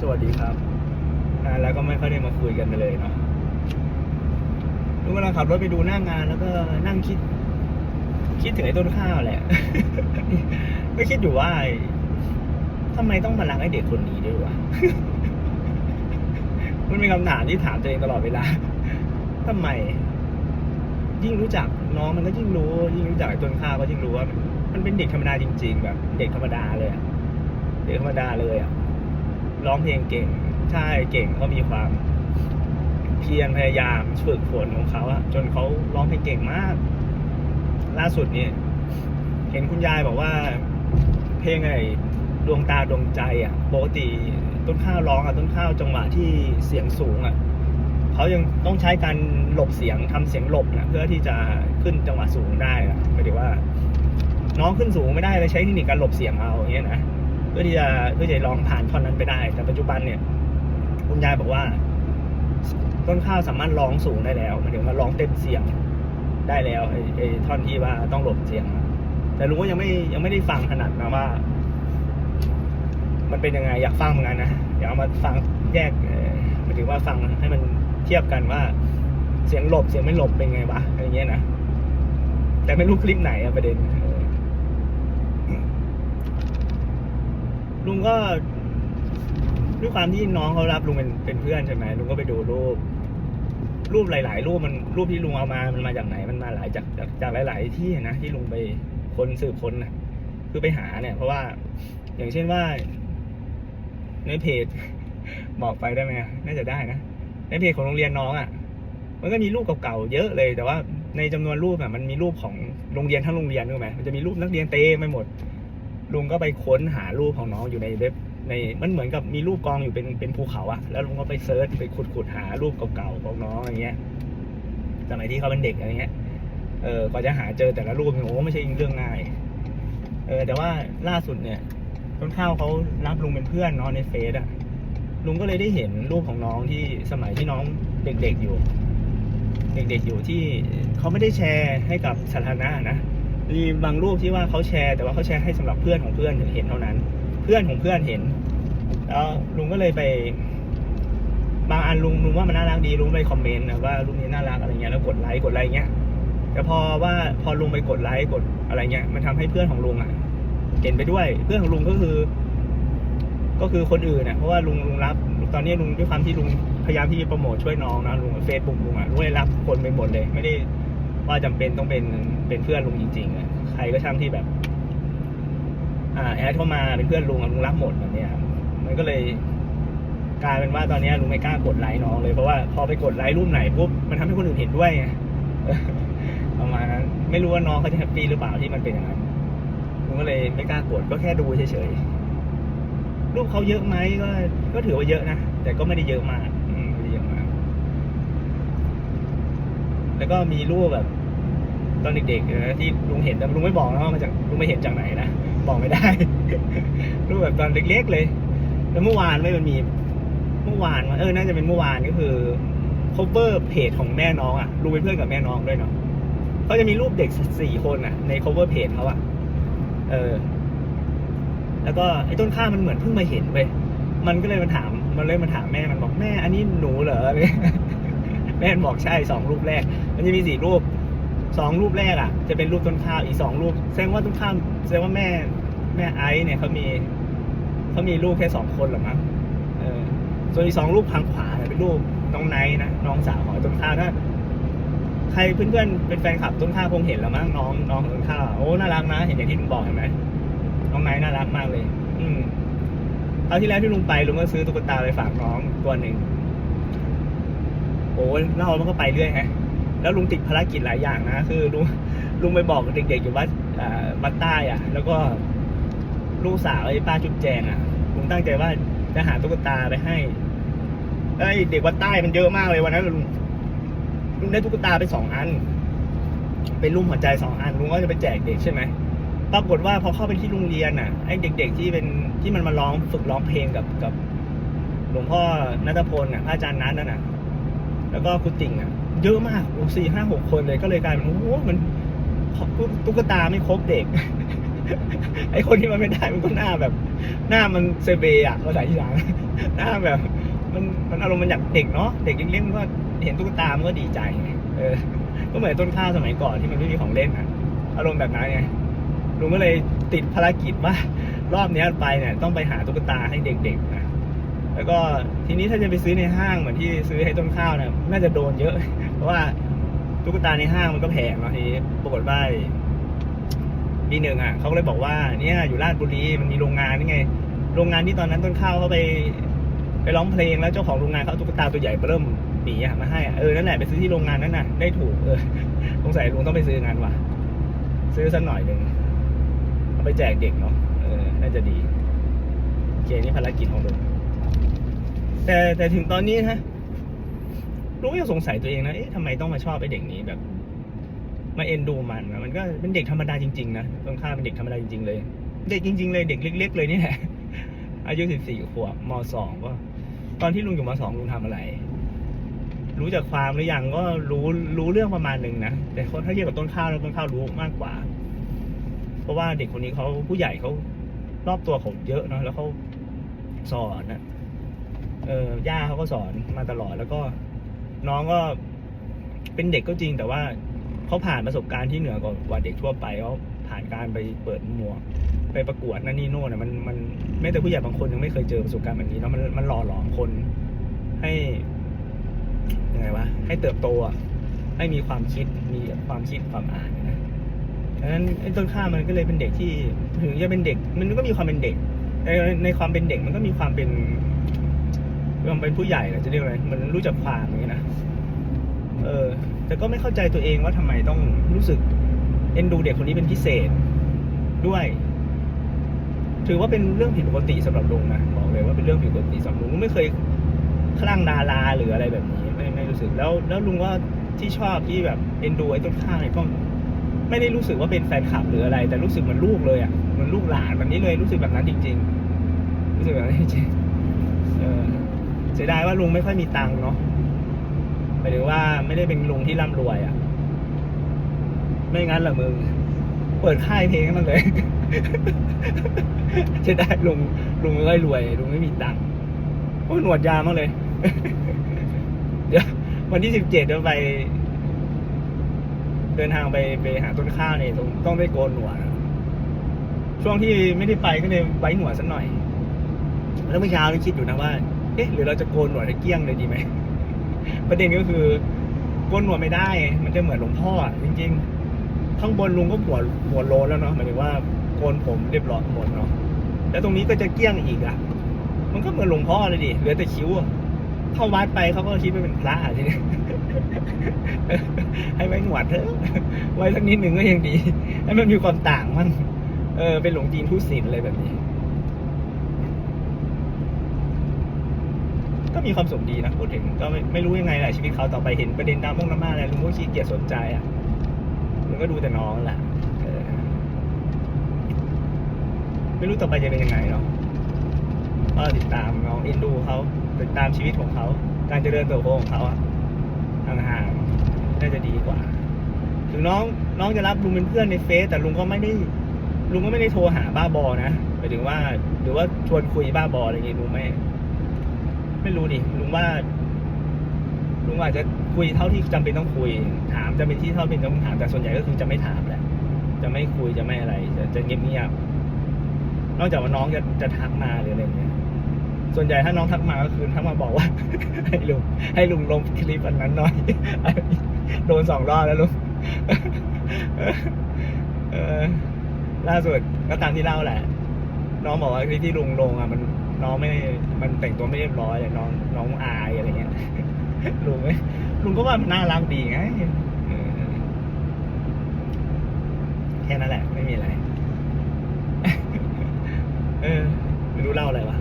สวัสดีครับนานแล้วก็ไม่ค่อยได้มาคุยกันเลยเนาะลุงกำลังขับรถไปดูหน้างงานแล้วก็นั่งคิด คิดถึงไอ้ต้นข้าวแหละไม่คิดอยู่ว่าทำไมต้องมารักไอ้เด็กคนนี้ด้วยวะ มันเป็นคำถามที่ถามตัวเองตลอดเวลาทำไม ยิ่งรู้จักน้องมันก็ยิ่งรู้ ยิ่งรู้จักไอ้ต้นข้าวก็ยิ่งรู้ว่ามันเป็นเด็กธรรมดาจริง ๆ แบบ เด็กธรรมดาเลยอะเด็กธรรมดาเลยอะ ร้องเพลงเก่งใช่เก่งเขามีความเพียรพยายามฝึกฝนของเขาอะจนเขาร้องเพลงเก่งมาก ล่าสุดเนี่ยเห็นคุณยายบอกว่า เพลงไอ้ดวงตาดวงใจอะปกติต้นข้าวร้องอะต้นข้าวจังหวะที่เสียงสูงอะเขายังต้องใช้การหลบเสียงทำเสียงหลบนะเพื่อที่จะขึ้นจังหวะสูงได้อะหมายถึงว่า น้องขึ้นสูงไม่ได้เลยใช้เทคนิคการหลบเสียงเอาอย่างเงี้ยนะ เพื่อที่จะเพื่อจะร้องผ่านท่อนนั้นไปได้ แต่ปัจจุบันเนี่ยคุณยายบอกว่า ต้นข้าวสามารถร้องสูงได้แล้วหมายถึงว่าร้องเต็มเสียงได้แล้วไอ้ไอ้ท่อนที่ว่าต้องหลบเสียง แต่ลุงก็ยังไม่ยังไม่ได้ฟังขนาดนะว่า มันเป็นยังไงอยากฟังเหมือนกันนะเดี๋ยวเอามาฟังแยกหมายถึงว่าฟังให้มันเทียบกันว่า เสียงหลบเสียงไม่หลบเป็นไงวะอะไรเงี้ยนะแต่ไม่รู้คลิปไหนอะประเด็นเออ ลุงก็ด้วยความที่น้องเขารับลุงเป็นเป็นเพื่อนใช่ไหมลุงก็ไปดูรูป รูปหลาย ๆ รูปมันรูปที่ลุงเอามามันมาจากไหนมันมาหลายจากจากจากหลาย ๆ ที่นะที่ลุงไปคนสืบค้นนะคือไปหาเนี่ย เพราะว่าอย่างเช่นว่า ในเพจบอกไปได้ไหมน่าจะได้นะในเพจของโรงเรียนน้องอะ่ะ มันก็มีรูปเก่าๆเยอะเลย แต่ว่าในจำนวนรูปอะมันมีรูปของโรงเรียนทั้งโรงเรียนรู้ไหมมันจะมีรูปนักเรียนเต็มไปหมด ลุงก็ไปค้นหารูปของน้องอยู่ในเว็บในมันเหมือนกับมีรูปกองอยู่เป็นเป็นภูเขาอะแล้วลุงก็ไปเซิร์ชไปขุดขุดหารูปเก่าๆของน้องอะไรเงี้ยสมัยที่เขาเป็นเด็กอะไรเงี้ยเออกว่าจะหาเจอแต่ละรูปเนี่ยโอ้ไม่ใช่เรื่องง่ายเออแต่ว่าล่าสุดเนี่ยต้นข้าวเขารับลุงเป็นเพื่อนเนาะในเฟซอะลุงก็เลยได้เห็นรูปของน้องที่สมัยที่น้องเด็กๆอยู่ เด็กๆอยู่ที่เขาไม่ได้แชร์ให้กับสาธารณะนะ มีบางรูปที่ว่าเขาแชร์ แต่ว่าเขาแชร์ให้สำหรับเพื่อนของเพื่อนเห็นเท่านั้น เพื่อนของเพื่อนเห็นแล้วลุงก็เลยไป บางอันลุงลุงว่ามันน่ารักดีลุงไปคอมเมนต์นะว่ารูปนี้น่ารักอะไรเงี้ยแล้วกดไลค์กดอะไรเงี้ยแต่พอว่าพอลุงไปกดไลค์กดอะไรเงี้ยมันทำให้เพื่อนของลุงอะเห็นไปด้วย เพื่อนของลุงก็คือ ก็คือคนอื่นนะเพราะว่าลุงลุงรับ ตอนนี้ลุงด้วยความที่ลุงพยายามที่จะโปรโมทช่วยน้องนะลุงเฟซบุ๊กลุงอะลุงเลยรับคนไปหมดเลย ไม่ได้ ว่าจำเป็นต้องเป็นเป็นเพื่อนลุงจริงๆอะใครก็ช่างที่แบบ อ่าแอดเข้ามาเป็นเพื่อนลุงลุงรับหมดแบบเนี้ยครับมันก็เลยกลายเป็นว่าตอนนี้ลุงไม่กล้ากดไลค์น้องเลยเพราะว่าพอไปกดไลค์รูปไหนปุ๊บมันทำให้คนอื่นเห็นด้วยไงประมาณนั้น ไม่รู้ว่าน้องเขาจะแฮปปี้หรือเปล่าที่มันเป็นอย่างนั้นลุงก็เลยไม่กล้ากดก็แค่ดูเฉยๆรูปเขาเยอะไหมก็ ก็ถือว่าเยอะนะแต่ก็ไม่ได้เยอะมากอืมไม่ได้เยอะมาก แล้วก็มีรูปแบบ ตอนเด็กๆนะที่ลุงเห็นแต่ลุงไม่บอกนะว่ามาจากลุงไม่เห็นจากไหนนะบอกไม่ได้ รูปแบบตอนเล็ก ๆ เลย แล้วเมื่อวานไม่มันมี เมื่อวานเออน่าจะเป็นเมื่อวานก็คือ cover เพจของแม่น้องอะลุงเป็นเพื่อนกับแม่น้องด้วยเนาะเขาจะมีรูปเด็กสี่คนอะ ใน cover เพจเขาอะเออ แล้วก็ไอ้ต้นข้ามันเหมือนเพิ่งมาเห็นเว้ยมันก็เลยมาถาม มันเลยมาถามแม่ มันบอกแม่ อันนี้หนูเหรอ แม่บอกใช่สองรูปแรก มันจะมีสี่รูปสองรูปแรกอะ จะเป็นรูปต้นข้าวอีกสองรูปแสดงว่าต้นข้าวแสดงว่าแม่แม่ไอซ์เนี่ยเขามีเขามีลูกแค่สองคนหรอมั้งเออส่วนอีกสองรูปทางขวาเนี่ยเป็นรูปน้องไนท์นะน้องสาวของต้นข้าวถ้าใครเพื่อนๆเป็นแฟนคลับต้นข้าวคงเห็นแล้วมั้งน้องน้องของต้นข้าวโอ้น่ารักนะ เห็นอย่างที่ลุงบอกเห็นไหมน้องไนท์น่ารักมากเลย อืมคราวที่แล้วที่ลุงไปลุงก็ซื้อตุ๊กตาไปฝากน้องตัวหนึ่งโอ้เล่ามันก็ไปเรื่อยไง แล้วลุงติดภารกิจหลายอย่างนะคือลุงลุงไปบอกเด็กๆอยู่วัดอ่าวัดใต้อะ แล้วก็ลูกสาวไอ้ป้าจุ๊บแจงอะลุงตั้งใจว่าจะหาตุ๊กตาไปให้ไอ้เด็กวัดใต้มันเยอะมากเลยวันนั้นลุงลุงได้ตุ๊กตาไปสองอัน เป็นรูปหัวใจสองอันลุงก็จะไปแจกเด็กใช่ไหมปรากฏว่าพอเข้าไปที่โรงเรียนอะไอ้เด็ก ๆที่เป็นที่มันมาร้องฝึกร้องเพลงกับกับหลวงพ่อนัทพลอะพระอาจารย์นัทนั่นน่ะ แล้วก็คุณติ่งอะ เยอะมากสี่ห้าหกคนเลยก็เลยกลายเป็นโอ้มันตุ๊กตาไม่ครบเด็ก ไอคนที่มันไม่ได้มันก็หน้าแบบ หน้ามันเซเบอะภาษาอีสานหน้าแบบ มันมันอารมณ์มันอยากเด็กเนาะเด็กเล็กๆมันก็เห็นตุ๊กตามันก็ดีใจเออก็เหมือนต้นข้าวสมัยก่อนที่มันไม่มีของเล่นอะอารมณ์แบบนั้นไงลุงก็เลยติดภารกิจว่ารอบนี้ไปเนี่ยต้องไปหาตุ๊กตาให้เด็กๆนะแล้วก็ทีนี้ถ้าจะไปซื้อในห้างเหมือนที่ซื้อให้ต้นข้าวเนี่ยน่าจะโดนเยอะ เพราะว่าตุ๊กตาในห้างมันก็แพงเนาะทีนี้ปรากฏว่าปีหนึ่งอะเขาก็เลยบอกว่าเนี่ยอยู่ราชบุรีมันมีโรงงานนี่ไง โรงงานที่ตอนนั้นต้นข้าวเขาไป ไปร้องเพลงแล้วเจ้าของโรงงานเขาเอาตุ๊กตาตัวใหญ่เริ่มหมีอะมาให้อะเออนั่นแหละไปซื้อที่โรงงานนั้นน่ะได้ถูกเออสงสัยลุงต้องไปซื้องานว่ะ ซื้อสักหน่อยหนึ่งเอาไปแจกเด็กเนาะเออน่าจะดีโอเคนี่ภารกิจของลุงแต่แต่ถึงตอนนี้นะ ลุงก็ยังสงสัยตัวเองนะเอ๊ะทำไมต้องมาชอบไอ้เด็กนี้แบบมาเอ็นดูมันนะมันก็เป็นเด็กธรรมดาจริงๆนะต้นข้าวเป็นเด็กธรรมดาจริงๆเลย เด็กจริง ๆ เลยเด็กเล็ก ๆ เลยนี่แหละอายุสิบสี่ขวบมสองก็ตอนที่ลุงอยู่มสองลุงทำอะไร รู้จากความหรือยังก็รู้รู้เรื่องประมาณหนึ่งนะแต่ถ้าเทียบกับต้นข้าวแล้วต้นข้าวรู้มากกว่า เพราะว่าเด็กคนนี้เขาผู้ใหญ่เขารอบตัวเขาเยอะเนาะแล้วเขาสอนนะเออย่าเขาก็สอนมาตลอดแล้วก็ น้องก็เป็นเด็กก็จริงแต่ว่าเขาผ่านประสบการณ์ที่เหนือกว่าเด็กทั่วไปเขาผ่านการไปเปิดหมวก ไปประกวดนั่นนี่โน่นนะมันมันแม้แต่ผู้ใหญ่บางคนยังไม่เคยเจอประสบการณ์แบบนี้เนาะมันมันหล่อหลอมคนให้ยังไงวะให้เติบโตอะให้มีความคิดมีความคิดความอ่านนะดังนั้นไอ้ต้นข้ามันก็เลยเป็นเด็กที่ถึงจะเป็นเด็ก มันก็มีความเป็นเด็กในในความเป็นเด็กมันก็มีความเป็นความเป็นผู้ใหญ่นะจะเรียกอะไรมันรู้จักความอย่างนี้นะ เออ แต่ก็ไม่เข้าใจตัวเองว่าทำไมต้องรู้สึก เอ็นดูเด็กคนนี้เป็นพิเศษด้วย ถือว่าเป็นเรื่องผิดปกติสำหรับลุงนะบอกเลยว่าเป็นเรื่องผิดปกติสำหรับลุงไม่เคยคลั่งดาราหรืออะไรแบบนี้ไม่ไม่รู้สึกแล้วแล้วลุงว่าที่ชอบที่แบบเอ็นดูไอ้ต้นข้าวเนี่ยก็ไม่ได้รู้สึกว่าเป็นแฟนคลับหรืออะไร แต่รู้สึกเหมือนลูกเลยอะเหมือนลูกหลานแบบนี้เลยรู้สึกแบบนั้นจริง ๆ รู้สึกแบบนั้นจริงเออเสียดายว่าลุงไม่ค่อยมีตังค์เนาะ หมายถึงว่าไม่ได้เป็นลุงที่ร่ำรวยอะ ไม่งั้นเหรอมึง เปิดค่ายเพลงให้มันเลย จะได้ลุงลุงไม่ค่อยรวยลุงไม่มีตังค์โอ้ยหนวดยาวมากเลย เดี๋ยววันที่สิบเจ็ดจะไป เดินทางไปไปหาต้นข้าวเนี่ยต้องต้องได้โกนหนวดอะช่วงที่ไม่ได้ไปก็เลยไว้หนวดสักหน่อย แล้วเมื่อเช้านี่คิดอยู่นะว่า เอ๊ะหรือเราจะโกนหนวดให้เกลี้ยงเลยดีไหม ประเด็นก็คือโกนหนวดไม่ได้ มันจะเหมือนหลวงพ่อจริง ๆ ข้างบนลุงก็หัวหัวโลนแล้วเนาะหมายถึงว่าโกนผมเรียบร้อยหมดเนาะแล้วตรงนี้ก็จะเกลี้ยงอีกอะ มันก็เหมือนหลวงพ่อเลยดิเหลือแต่คิ้วเข้าวัดไปเขาก็คิดว่าเป็นพระทีนี้ให้ไว้หนวดเถอะไว้สักนิดหนึ่งก็ยังดีให้มันมีความต่างมั่งเออเป็นหลวงจีนทุศิลอะไรแบบนี้ ก็มีความสุขดีนะพูดถึงก็ไม่ไม่รู้ยังไงแหละชีวิตเขาต่อไปเห็นประเด็นดราม่งดราม่าอะไรลุงก็ขี้เกียจสนใจอะลุงก็ดูแต่น้องแหละเออไม่รู้ต่อไปจะเป็นยังไงเนาะก็ติดตามน้องเอ็นดูเขาติดตามชีวิตของเขา การเจริญเติบโตของเขาอะห่างๆน่าจะดีกว่า ถึงน้องน้องจะรับลุงเป็นเพื่อนในเฟซแต่ลุงก็ไม่ได้ลุงก็ไม่ได้โทรหาบ้าบอนะหมายถึงว่า หรือว่าชวนคุยบ้าบออะไรอย่างงี้ลุงไม่ ไม่รู้ดิลุงว่าลุงอาจจะคุยเท่าที่จำเป็นต้องคุย ถามจะเป็นที่เท่าเป็นต้องถามแต่ส่วนใหญ่ก็คือจะไม่ถามแหละ จะไม่คุยจะไม่อะไร จะจะเงียบๆนอกจากว่าน้องจะจะทักมาหรืออะไรเงี้ยส่วนใหญ่ถ้าน้องทักมาก็คือทักมาบอกว่า ให้ลุงให้ลุงลงคลิปอันนั้นหน่อยโดนสองรอบแล้วลุงล่าสุดก็ตามที่เล่าแหละ น้องบอกว่าคลิปที่ลุงลงอะมัน น้องไม่ มันแต่งตัวไม่เรียบร้อยอะน้องน้องอายอะไรเงี้ยลุงไหมลุงก็ว่ามันน่ารักดีไงแค่นั้นแหละ ไม่มีอะไร เออไม่รู้เล่าอะไรวะ